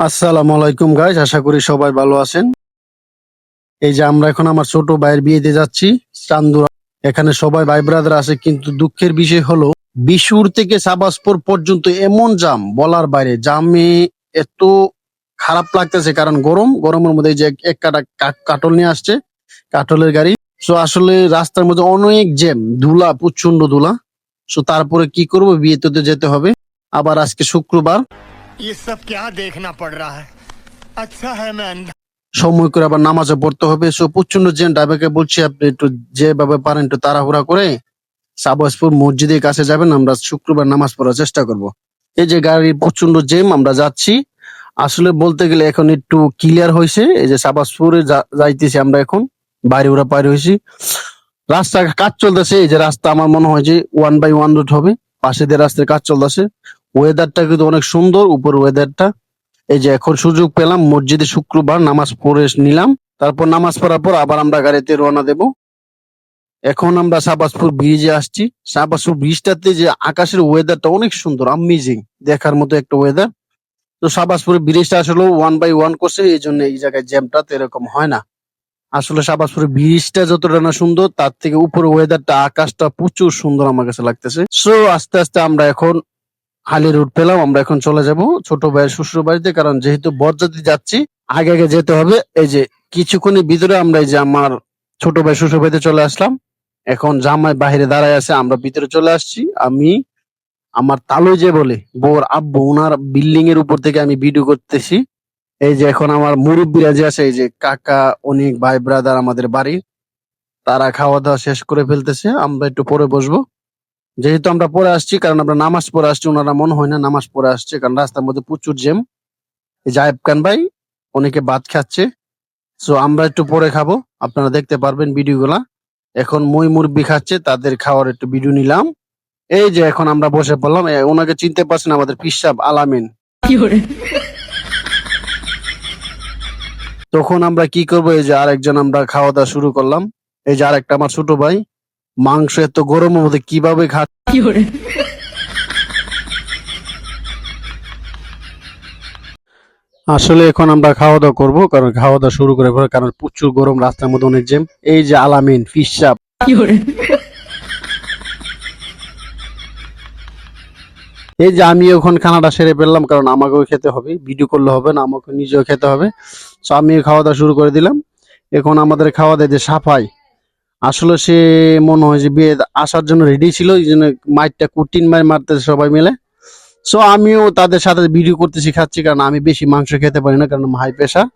আসসালামু আলাইকুম গাইজ আশা করি সবাই ভালো আছেন। এই যে আমরা এখন আমার ছোট ভাইয়ের বিয়েতে যাচ্ছি, চান্দুরা। এখানে সবাই ভাই ব্রাদার আছে, কিন্তু দুঃখের বিষয় হলো, বিশুর থেকে সাবাসপুর পর্যন্ত এমন জাম, বলার বাইরে। জামে এত খারাপ লাগতেছে, কারণ গরম, গরমের মধ্যে যে এক- কাটা কাটল নিয়ে আসছে, কাটলের গাড়ি। সো আসলে রাস্তার মধ্যে অনেক জ্যাম, ধুলা প্রচণ্ড ধুলা। সো তারপরে কি করব, বিয়েতে যেতে হবে। আবার আজকে শুক্রবার। ये सब क्या देखना पड़ रहा है अच्छा है मैं अंधा সময় করে আবার নামাজে পড়তে হবে সো প্রচন্ড জেন ড্রাইভারকে বলছি আপনি একটু যেভাবে পারেন একটু তাড়াহুড়া করে সাবাসপুর মসজিদের কাছে যাবেন আমরা শুক্রবার নামাজ পড়ার চেষ্টা করব এই যে গাড়ির প্রচন্ড জ্যাম আমরা যাচ্ছি আসলে বলতে গেলে এখন একটু ক্লিয়ার হয়েছে এই যে সাবাসপুরে যা- যাইতেছি আমরা এখন বাইরে ওরা বাইরে হয়েছি রাস্তা কাজ চলতেছে এই যে রাস্তা আমার মনে হয় যে ওয়ান বাই ওয়ান রুট হবে পাশে দিয়ে রাস্তায় কাজ চলতেছে ওয়েদারটা কিন্তু অনেক সুন্দর, উপর ওয়েদারটা এই যে এখন সুযোগ পেলাম, মসজিদে শুক্রবার নামাজ পড়ে নিলাম। তারপর নামাজ পড়ার পর আবার আমরা গাড়িতে রওনা দেব। এখন আমরা শাহবাজপুর ব্রিজে আসছি। শাহবাজপুর ব্রিজটাতে যে আকাশের ওয়েদারটা অনেক সুন্দর আমেজিং দেখার মতো একটা ওয়েদার তো শাহবাজপুরের ব্রিজটা আসলে ওয়ান বাই ওয়ান করছে, এই জন্য এই জায়গায় জ্যামটা তো এরকম হয় না। আসলে শাহবাজপুরের ব্রিজটা যতটা না সুন্দর, তার থেকে উপরে ওয়েদারটা আকাশটা প্রচুর সুন্দর আমার কাছে লাগতেছে। সো আস্তে আস্তে আমরা এখন হালি রুট পেলাম, আমরা এখন চলে যাব ছোট ভাইয়ের শ্বশুর বাড়িতে, কারণ যেহেতু বরযাত্রী যাচ্ছি, আগে আগে যেতে হবে। এই যে কিছুক্ষণের ভিতরে আমরা এই যে আমার ছোট ভাই শ্বশুর বাড়িতে চলে আসলাম। এখন জামাই বাইরে দাঁড়ায় আছে, আমরা ভিতরে চলে আসছি। আমি আমার তালু যে বলে বোর আব্বু ওনার বিল্ডিং এর উপর থেকে আমি ভিডিও করতেছি। এই যে এখন আমার মুরব্বীরা যে আছে, এই যে কাকা, অনেক ভাই ব্রাদার আমাদের বাড়ি তারা খাওয়া দাওয়া শেষ করে ফেলতেছে। আমরা একটু পরে বসবো। যেহেতু আমরা পরে আসছি কারণ আমরা নামাজ পড়ে আসছি ওনারা মনে হয় না নামাজ পড়ে আসছে কারণ রাস্তার মধ্যে প্রচুর জেম এই জায়েব খান ভাই অনেকে ভাত খাচ্ছে। সো আমরা একটু পরে খাব। আপনারা দেখতে পারবেন ভিডিও গুলা এখন মই মুরব্বি খাচ্ছে তাদের খাওয়ার একটু ভিডিও নিলাম। এই যে এখন আমরা বসে পড়লাম ওনাকে চিনতে পারছেন আমাদের পিসাব আলামিন। তখন আমরা কি করব এই যে আরেকজন আমরা খাওয়া দাওয়া শুরু করলাম। এই যে আরেকটা আমার ছোট ভাই মাংস এত গরমের মধ্যে কীভাবে খা আসলে এখন আমরা খাওয়া দাওয়া করব কারণ খাওয়া দাওয়া শুরু করে পরে কারণ প্রচুর গরম রাস্তার মধ্যে অনেক জ্যাম। এই যে আলামিন ফিসাব এই যে আমি এখন খানাটা সেরে ফেললাম কারণ আমাকেও খেতে হবে ভিডিও করলে হবে না আমাকে নিজেও খেতে হবে। তো আমি খাওয়া দাওয়া শুরু করে দিলাম। এখন আমাদের খাওয়া দাওয়া যে সাফাই আসলে সে মনে হয় যে বিয়ে আসার জন্য রেডি ছিল, এই জন্য মাইটটা কুটিন মাই মারতেছে সবাই মিলে। সো আমিও তাদের সাথে ভিডিও করতে শিখাচ্ছি কারণ আমি বেশি মাংস খেতে পারি না, কারণ হাই প্রেশার